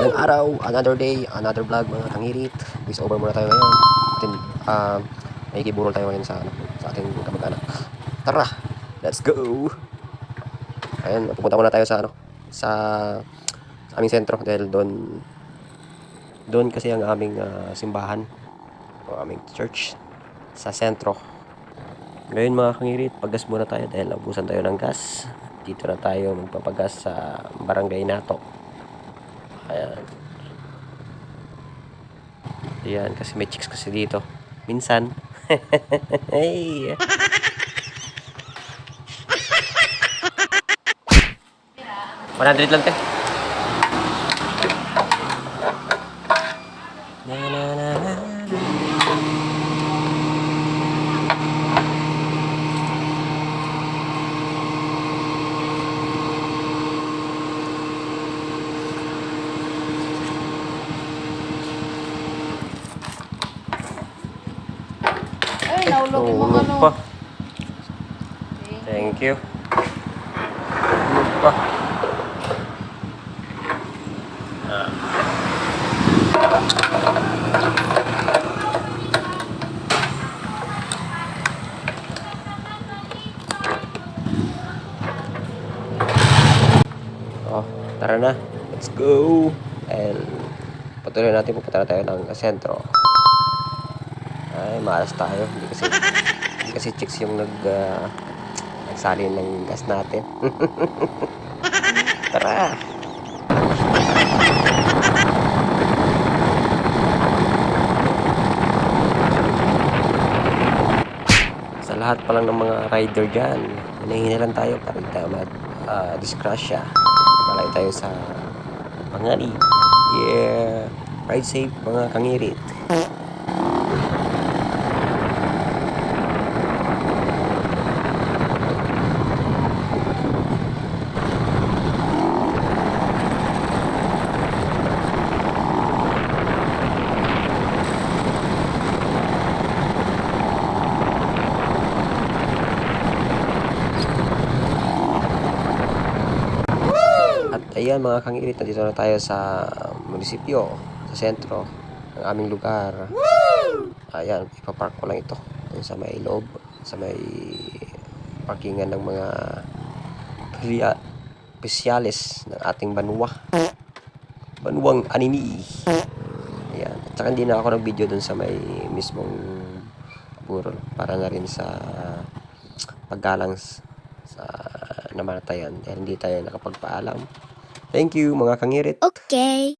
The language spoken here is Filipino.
Magandang araw, another day, another vlog mga kangirit. Voice over muna tayo ngayon. Atin, uh, nakikiburol tayo ngayon sa, ano, sa ating kamag-anak. Tara, let's go! Ayun, pupunta muna tayo sa ano, sa, sa aming sentro dahil doon doon kasi ang aming ah, simbahan o aming church sa sentro. Ngayon mga kangirit, paggas muna tayo dahil naubusan tayo ng gas. Dito na tayo magpapagas sa barangay Nato. Ayan. Ayan, kasi may chicks kasi dito. Minsan. hey. One hundred lang, te. Na, na, na, na, na. Ay, naulog yung mga Tulog ano. pa. Thank you. Tulog pa. Ah. Oh, tara na. Let's go. And patuloy natin pupunta na tayo ng sentro. Ay, malas tayo. Hindi kasi, hindi kasi chicks yung nag, ah, nagsali ng gas natin. Tara! Sa lahat pa lang ng mga rider dyan, hinahinga lang tayo para tayo mag-discrasya. Malay tayo sa pangani. Yeah! Ride safe mga kangirit. At ayan mga kangirit, nandito na tayo sa munisipyo, sa sentro ng aming lugar. Ayan, ipapark ko lang ito dun sa may loob, sa may parkingan ng mga spesyales ng ating banwa. Banwang Anini. Ayan. At saka hindi na ako nag-video dun sa may mismong burol para na rin sa paggalang sa namatayan dahil hindi tayo nakapagpaalam. Thank you mga kangirit. Okay.